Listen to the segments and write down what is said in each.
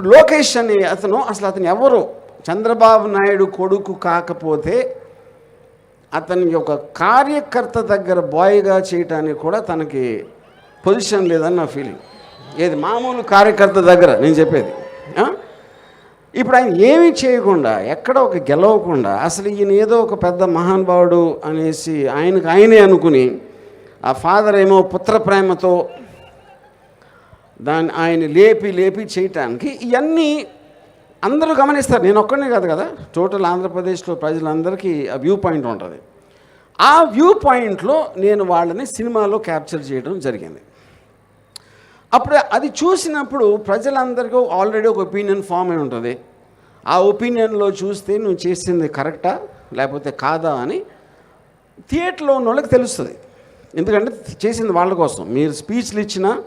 ఇప్పుడు లోకేష్ అని అతను అసలు అతను ఎవరు? చంద్రబాబు నాయుడు కొడుకు కాకపోతే అతని యొక్క కార్యకర్త దగ్గర బాయ్గా చేయటానికి కూడా తనకి పొజిషన్ లేదని నా ఫీలింగ్ ఏది మామూలు కార్యకర్త దగ్గర నేను చెప్పేది. ఇప్పుడు ఆయన ఏమీ చేయకుండా ఎక్కడ ఒక గెలవకుండా అసలు ఈయన ఏదో ఒక పెద్ద మహానుభావుడు అనేసి ఆయనకు ఆయనే అనుకుని ఆ ఫాదర్ ఏమో పుత్ర ప్రేమతో దాన్ని ఆయన లేపి లేపి చేయటానికి ఇవన్నీ అందరూ గమనిస్తారు. నేను ఒక్కనే కాదు కదా టోటల్ ఆంధ్రప్రదేశ్లో ప్రజలందరికీ ఆ వ్యూ పాయింట్ ఉంటుంది. ఆ వ్యూ పాయింట్లో నేను వాళ్ళని సినిమాలో క్యాప్చర్ చేయడం జరిగింది. అప్పుడు అది చూసినప్పుడు ప్రజలందరికీ ఆల్రెడీ ఒక ఒపీనియన్ ఫామ్ అయి ఉంటుంది. ఆ ఒపీనియన్లో చూస్తే నువ్వు చేసింది కరెక్టా లేకపోతే కాదా అని థియేటర్లో ఉన్న వాళ్ళకి తెలుస్తుంది. ఎందుకంటే చేసింది వాళ్ళ కోసం. మీరు స్పీచ్లు ఇచ్చినా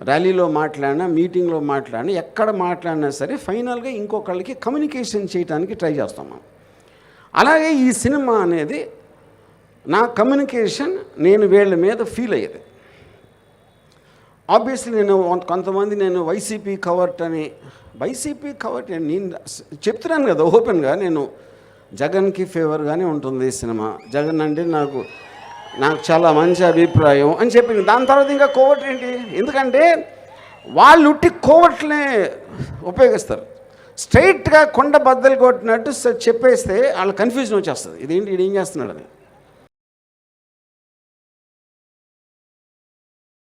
ర్యాలీలో మాట్లాడినా మీటింగ్లో మాట్లాడినా ఎక్కడ మాట్లాడినా సరే ఫైనల్గా ఇంకొకళ్ళకి కమ్యూనికేషన్ చేయడానికి ట్రై చేస్తాం మనం. అలాగే ఈ సినిమా అనేది నా కమ్యూనికేషన్ నేను వీళ్ళ మీద ఫీల్ అయ్యేది. ఆబ్వియస్లీ నేను కొంతమంది నేను వైసీపీ కవర్ట్ అని వైసీపీ కవర్ట్ అని నేను చెప్తున్నాను కదా ఓపెన్గా నేను జగన్కి ఫేవర్గానే ఉంటుంది ఈ సినిమా. జగన్ అంటే నాకు నాకు చాలా మంచి అభిప్రాయం అని చెప్పింది. దాని తర్వాత ఇంకా కోవట్ ఏంటి? ఎందుకంటే వాళ్ళు ఉట్టి కోవట్లే ఉపయోగిస్తారు. స్ట్రైట్గా కొండ బద్దలు కొట్టినట్టు చెప్పేస్తే వాళ్ళ కన్ఫ్యూజన్ వచ్చేస్తుంది. ఇదేంటి ఇది ఏం చేస్తున్నాడని.